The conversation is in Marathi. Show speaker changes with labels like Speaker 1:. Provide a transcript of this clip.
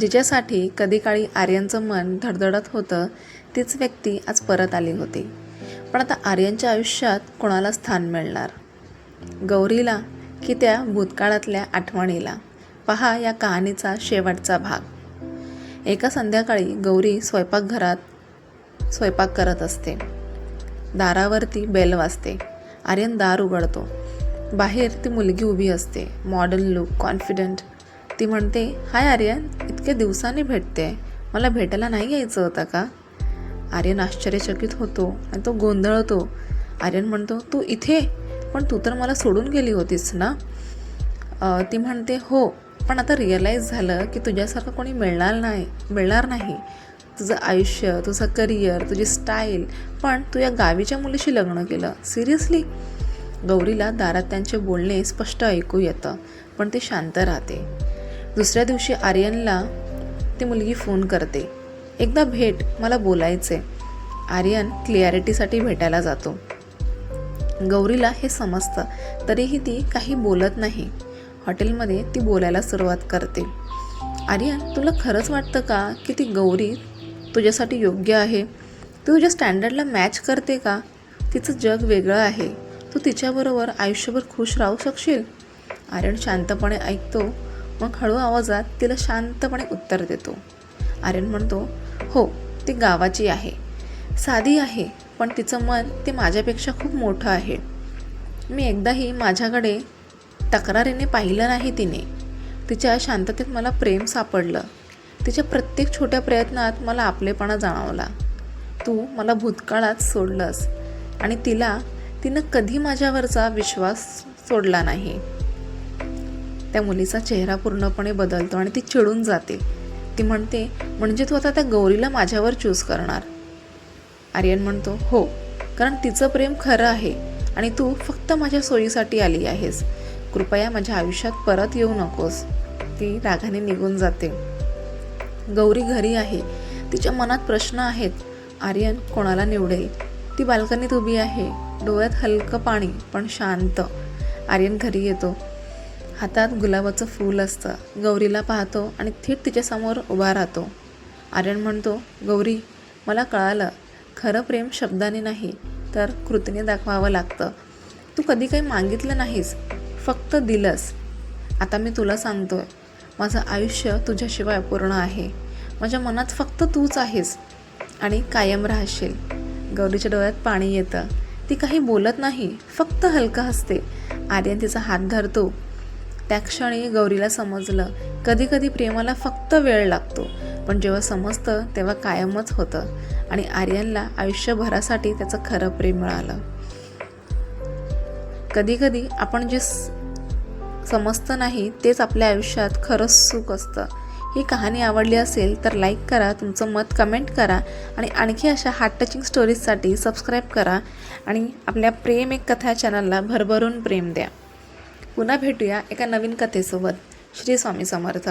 Speaker 1: जिच्यासाठी कधी काळी आर्यनचं मन धडधडत होतं तीच व्यक्ती आज परत आली होती. पण आता आर्यनच्या आयुष्यात कोणाला स्थान मिळणार? गौरीला की त्या भूतकाळातल्या आठवणीला? पहा या कहाणीचा शेवटचा भाग. एका संध्याकाळी गौरी स्वयंपाकघरात स्वयंपाक करत असते. दारावरती बेल वाजते. आर्यन दार उघडतो. बाहेर ती मुलगी उभी असते. Modern look confident. ती म्हणते हाय आर्यन इतक्या दिवसांनी भेटते. मला भेटायला नाही यायचं होतं का? आर्यन आश्चर्यचकित होतो आणि तो गोंधळतो. आर्यन म्हणतो तू इथे? पण तू तर मला सोडून गेली होतीस ना? ती म्हणते हो पण आता रिअलाईज झालं की तुझ्यासारखं कोणी मिळणार नाही मिळणार नाही. तुझं आयुष्य तुझं करिअर तुझी स्टाईल पण तू या गावीच्या मुलीशी लग्न केलं. सिरियसली गौरीला दारात त्यांचे बोलणे स्पष्ट ऐकू येतं पण ती शांत राहते. दुसऱ्या दिवशी आर्यनला ती मुलगी फोन करते. एकदा भेट मला बोलायचे. आर्यन क्लिअरिटीसाठी भेटायला जातो. गौरीला हे समजतं तरीही ती काही बोलत नाही. हॉटेलमध्ये ती बोलायला सुरुवात करते. आर्यन तुला खरंच वाटतं का की ती गौरी तुझ्यासाठी योग्य आहे? ती तुझ्या स्टँडर्डला मॅच करते का? तिचं जग वेगळं आहे. तू तिच्याबरोबर आयुष्यभर खुश राहू शकशील? आर्यन शांतपणे ऐकतो. मग हळू आवाजात तिला शांतपणे उत्तर देतो. आर्यन म्हणतो हो ती गावाची आहे. साधी आहे पण तिचं मन ते माझ्यापेक्षा खूप मोठं आहे. मी एकदाही माझ्याकडे तक्रारीने पाहिलं नाही तिने. तिच्या शांततेत मला प्रेम सापडलं. तिच्या प्रत्येक छोट्या प्रयत्नात मला आपलेपणा जाणवला. तू मला भूतकाळात सोडलंस आणि तिला तिनं कधी माझ्यावरचा विश्वास सोडला नाही. त्या मुलीचा चेहरा पूर्णपणे बदलतो आणि ती चिडून जाते. ती म्हणते म्हणजे तू आता त्या गौरीला माझ्यावर चूज करणार? आर्यन म्हणतो हो कारण तिचं प्रेम खरं आहे आणि तू फक्त माझ्या सोयीसाठी आली आहेस. कृपया माझ्या आयुष्यात परत येऊ नकोस. ती रागाने निघून जाते. गौरी घरी आहे. तिच्या मनात प्रश्न आहेत. आर्यन कोणाला निवडेल? ती बाल्कनीत उभी आहे. डोळ्यात हलकं पाणी पण शांत. आर्यन घरी येतो. हातात गुलाबाचं फूल असतं. गौरीला पाहतो आणि थेट तिच्यासमोर उभा राहतो. आर्यन म्हणतो गौरी मला कळालं. खरं प्रेम शब्दाने नाही तर कृतीने दाखवावं लागतं. तू कधी काही मागितलं नाहीस फक्त दिलंस. आता मी तुला सांगतोय माझं आयुष्य तुझ्याशिवाय अपूर्ण आहे. माझ्या मनात फक्त तूच आहेस आणि कायम राहशील. गौरीच्या डोळ्यात पाणी येतं. ती काही बोलत नाही फक्त हलकं हसते. आर्यन तिचा हात धरतो. त्या क्षणी गौरीला समजलं. कधी कधी प्रेमाला फक्त वेळ लागतो पण जेव्हा समजतं तेव्हा कायमच होतं आणि आर्यनला आयुष्यभरासाठी त्याचं खरं प्रेम मिळालं. कधी कधी आपण जे समजतं नाही तेच आपल्या आयुष्यात खरंच सुख असतं. ही कहाणी आवडली असेल तर लाईक करा तुमचं मत कमेंट करा आणि आणखी अशा हार्ट टचिंग स्टोरीजसाठी सबस्क्राईब करा आणि आपल्या प्रेम एक कथा चॅनलला भरभरून प्रेम द्या. पुन्हा भेटूया एका नवीन कथेसोबत. श्री स्वामी समर्थ.